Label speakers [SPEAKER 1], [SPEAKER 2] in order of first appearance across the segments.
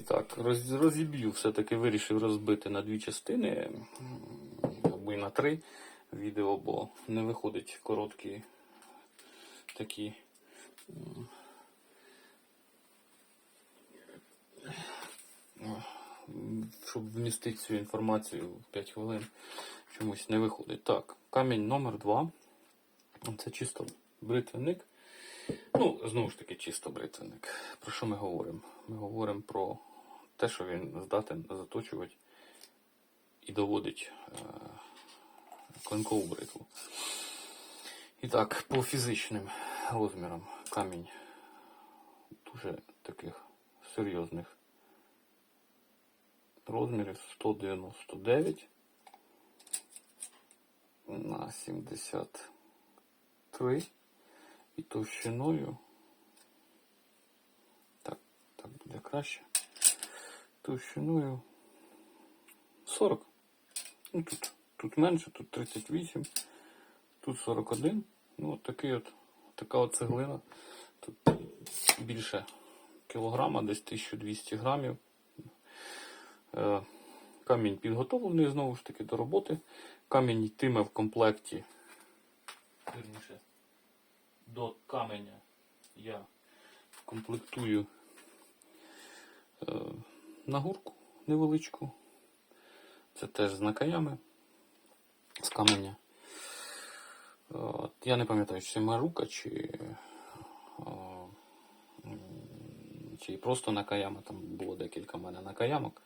[SPEAKER 1] І так, роз, розіб'ю, все-таки вирішив розбити на дві частини, або й на три відео, бо не виходить короткі такі. Щоб вмістити цю інформацію в 5 хвилин, чомусь не виходить. Так, камінь номер 2 Це чисто бритвенник. Ну, знову ж таки, чисто бритвенник. Про що ми говоримо? Ми говоримо про те, що він здатен заточувати і доводить е, клинкову бритву. І так, по фізичним розмірам камінь дуже таких серйозних розмірів 199 на 73 і товщиною. Так, так буде краще. Товщиною 40. Ну тут, тут менше, тут 38, тут 41. Ну, от такий от, така от цеглина. Тут більше кілограма, десь 1200 грамів. Е, Камінь підготовлений знову ж таки до роботи. Камінь йтиме в комплекті. Вірніше, до каменя я комплектую е, нагурку невеличку. Це теж з накаями з каменя. От, я не пам'ятаю, чи це марука, чи, о, чи просто накаяма. Там було декілька в мене накаямок.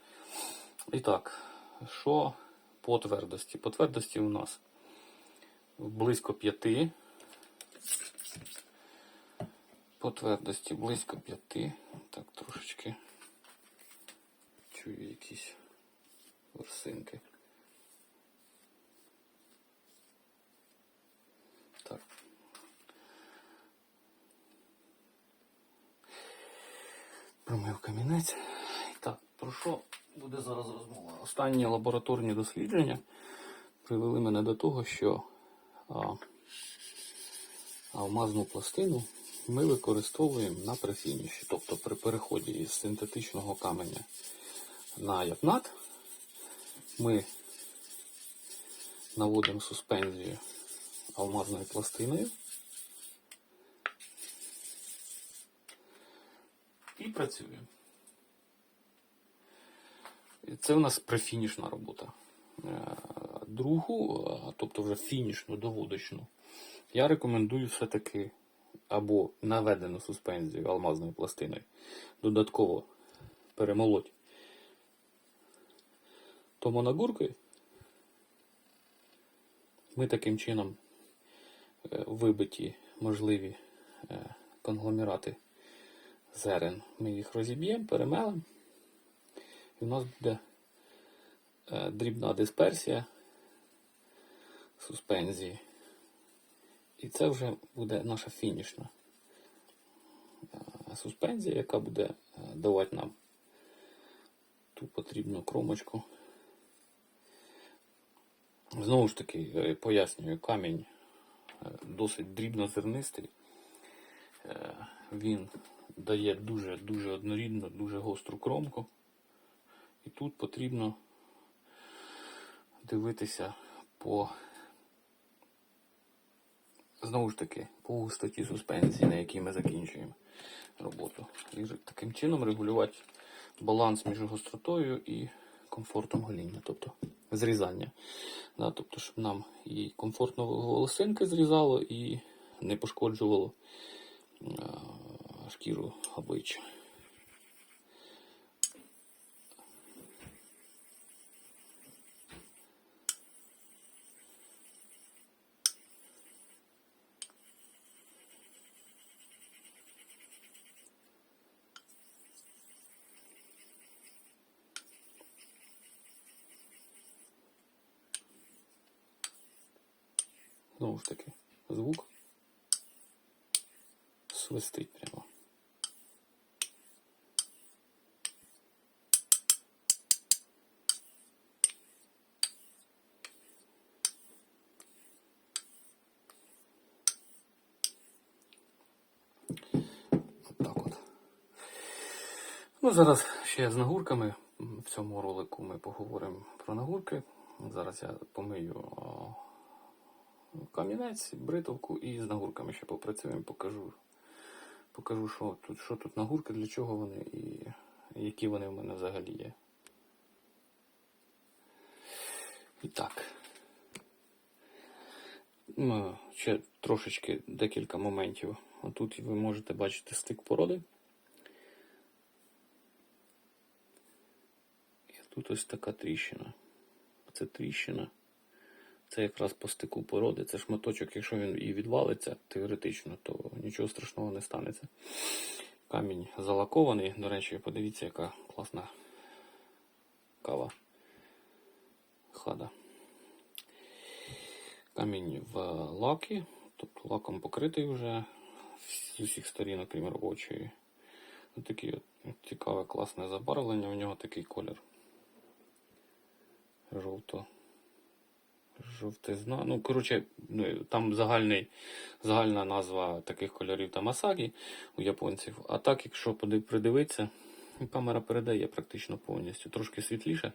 [SPEAKER 1] І так, що по твердості? По твердості у нас близько 5. По твердості близько 5. Так, трошечки чую якісь ворсинки. Так. Промив камінець. Так, про що буде зараз розмова? Останні лабораторні дослідження привели мене до того, що а, алмазну пластину ми використовуємо на префініші. Тобто при переході із синтетичного каменя на ятнат ми наводимо суспензію алмазною пластиною і працюємо. Це у нас префінішна робота. Е, Другу, е, тобто вже фінішну, доводочну, я рекомендую все-таки або наведену суспензію алмазною пластиною додатково перемолоть томонагуркою. Ми таким чином е, вибиті можливі е, конгломерати зерен. Ми їх розіб'ємо, перемелемо. І в нас буде е, дрібна дисперсія суспензії. І це вже буде наша фінішна суспензія, яка буде давати нам ту потрібну кромочку. Знову ж таки, е, пояснюю, камінь е, досить дрібнозернистий. Е, Він дає дуже-дуже однорідну, дуже гостру кромку. І тут потрібно дивитися по знову ж таки по густоті суспензії, на якій ми закінчуємо роботу. І таким чином регулювати баланс між гостротою і комфортом гоління, тобто зрізання. Да, тобто, щоб нам і комфортно волосинки зрізало, і не пошкоджувало е, шкіру обличчя. Знову ж таки, звук свистить прямо. Ну, зараз ще з нагурками. В цьому ролику ми поговоримо про нагурки. Зараз я помию камінець, бритовку і з нагурками ще попрацюємо, покажу. Покажу, що тут, що тут нагурки, для чого вони і які вони в мене взагалі є. І так. Ну, ще трошечки декілька моментів. Отут ви можете бачити стик породи. І тут ось така тріщина. Це тріщина. Це якраз по стику породи. Це шматочок, якщо він і відвалиться теоретично, то нічого страшного не станеться. Камінь залакований. До речі, подивіться, яка класна кава. Хада. Камінь в лакі, тобто лаком покритий вже з усіх сторін, окрім робочої. Ось таке цікаве, класне забарвлення. У нього такий колір. Жовто. Жовтизна. Ну, коротше, ну, там загальний, загальна назва таких кольорів там Асагі у японців. А так, якщо придивитися, камера передає практично повністю. Трошки світліше.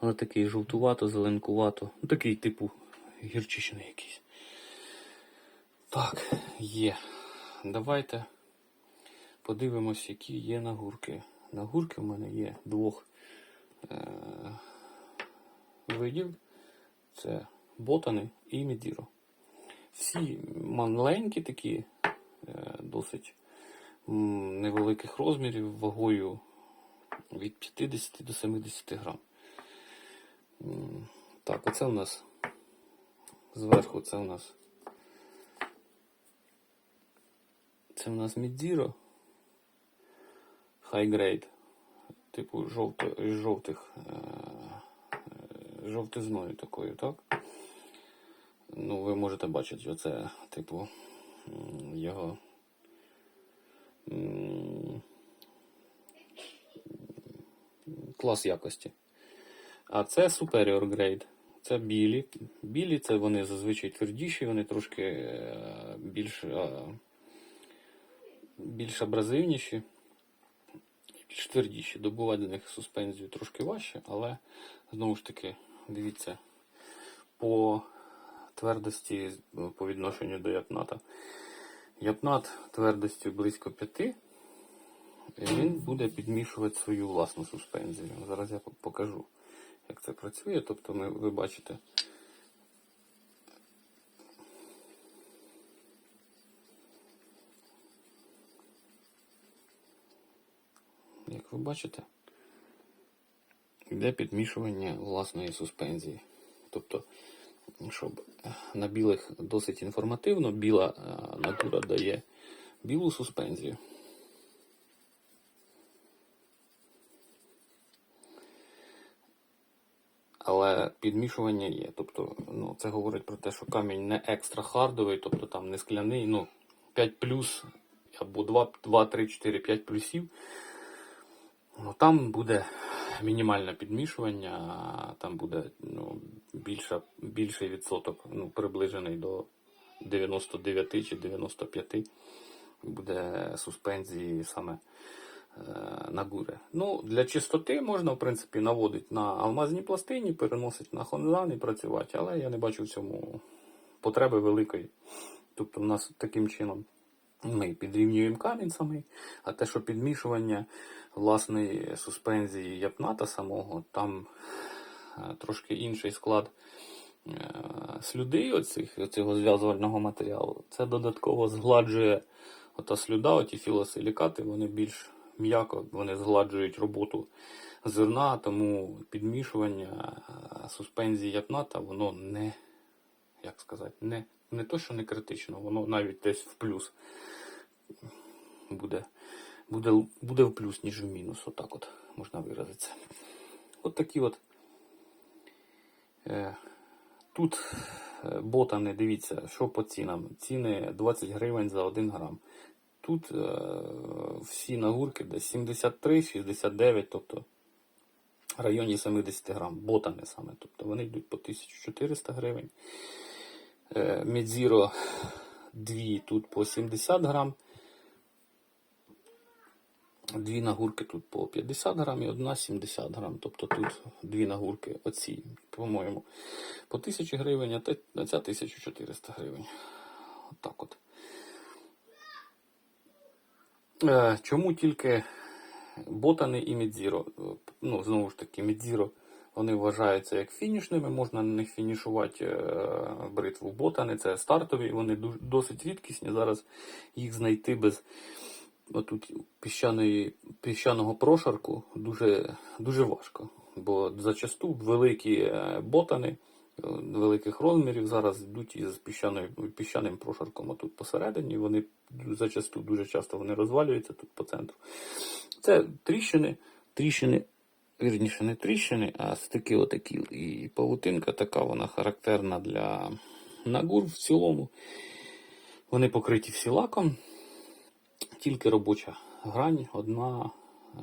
[SPEAKER 1] Але такий жовтувато, зеленкувато. Ну, такий типу гірчичний якийсь. Так, є. Давайте подивимось, які є нагурки. Нагурки в мене є двох е- видів. Це ботани і медіро. Всі маленькі такі, е, досить невеликих розмірів, вагою від 50 до 70 грам. Так, оце у нас зверху це у нас. Це у нас Мідзіро. High grade. Типу жовто, жовтих. Жовтизною такою, так? Ну, ви можете бачити, оце, типу, його. Клас якості. А це Superior Grade. Це білі. Білі це вони зазвичай твердіші, вони трошки е, більш, е, більш абразивніші, більш твердіші. Добувати до них суспензію трошки важче, але знову ж таки, дивіться, по твердості е, по відношенню до япната. Япнат твердостю близько 5. І він буде підмішувати свою власну суспензію. Зараз я покажу, як це працює. Тобто ми, ви бачите. Як ви бачите, йде підмішування власної суспензії. Тобто, щоб на білих досить інформативно, біла е, натура дає білу суспензію. Але підмішування є. Тобто, ну, це говорить про те, що камінь не екстра хардовий, тобто там не скляний, ну, 5 плюс або 2, 2 3, 4, 5 плюсів. Ну, там буде мінімальне підмішування, там буде ну, більша, більший відсоток, ну, приближений до 99 чи 95 буде суспензії саме е, на гури. Ну, для чистоти можна, в принципі, наводити на алмазній пластині, переносити на хонзан і працювати, але я не бачу в цьому потреби великої. Тобто, у нас таким чином ми підрівнюємо камінь самий, а те, що підмішування власної суспензії япната самого, там е, трошки інший склад е, слюди оцих, оцього зв'язувального матеріалу. Це додатково згладжує ота слюда, оті філосилікати, вони більш м'яко, вони згладжують роботу зерна, тому підмішування е, суспензії япната, воно не, як сказати, не, не то, що не критично, воно навіть десь в плюс буде, буде, буде в плюс, ніж в мінус. Отак от можна виразитися. От такі от. Е, тут е, ботани, дивіться, що по цінам. Ціни 20 гривень за 1 грам. Тут е, всі нагурки десь 73, 69, тобто в районі 70 грам. Ботани саме. Тобто вони йдуть по 1400 гривень. Медзіро 2 тут по 70 грам. Дві нагурки тут по 50 грам і одна 70 грам. Тобто тут дві нагурки оці, по-моєму, по 1000 гривень, а ця 1400 гривень. Отак от. Е, Чому тільки ботани і Мідзіро? Е, Ну, знову ж таки, Мідзіро вони вважаються як фінішними, можна на них фінішувати е, бритву. Ботани це стартові, вони досить рідкісні. Зараз їх знайти без отут піщаної, піщаного прошарку дуже, дуже важко. Бо зачасту великі е, ботани е, великих розмірів зараз йдуть із піщаною, піщаним прошарком отут посередині. Вони зачасту дуже часто вони розвалюються тут по центру. Це тріщини, тріщини, вірніше, не тріщини, а стики отакі. І павутинка така, вона характерна для нагур в цілому. Вони покриті всі лаком, тільки робоча грань одна е,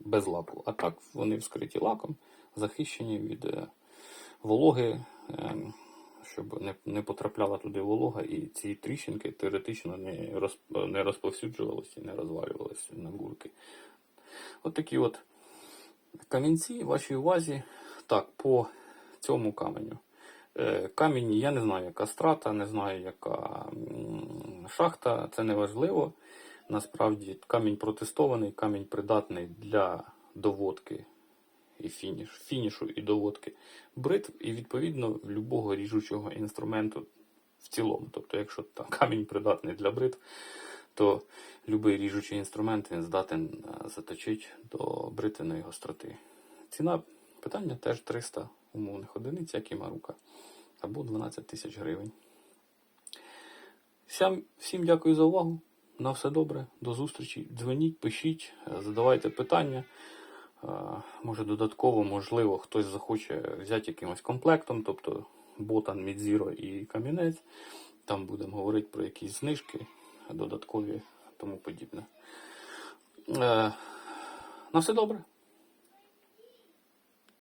[SPEAKER 1] без лаку. А так вони вскриті лаком, захищені від е, вологи, е, щоб не, потрапляла туди волога, і ці тріщинки теоретично не, роз, не розповсюджувалися і не розвалювалися на гурки. От такі от камінці вашій увазі. Так, по цьому каменю. Камінь, я не знаю, яка страта, не знаю, яка шахта, це не важливо. Насправді камінь протестований, камінь придатний для доводки і фініш, фінішу і доводки бритв, і відповідно любого ріжучого інструменту в цілому. Тобто, якщо там камінь придатний для бритв, то будь-який ріжучий інструмент він здатен е, заточити до бритвеної гостроти. Ціна питання теж 300 умовних одиниць, як і марука, або 12 тисяч гривень. Всім, всім дякую за увагу. На все добре. До зустрічі. Дзвоніть, пишіть, е, задавайте питання. Е, Може, додатково, можливо, хтось захоче взяти якимось комплектом, тобто ботан, мідзіро і камінець. Там будемо говорити про якісь знижки, додаткові тому подібне. Е, На все добре.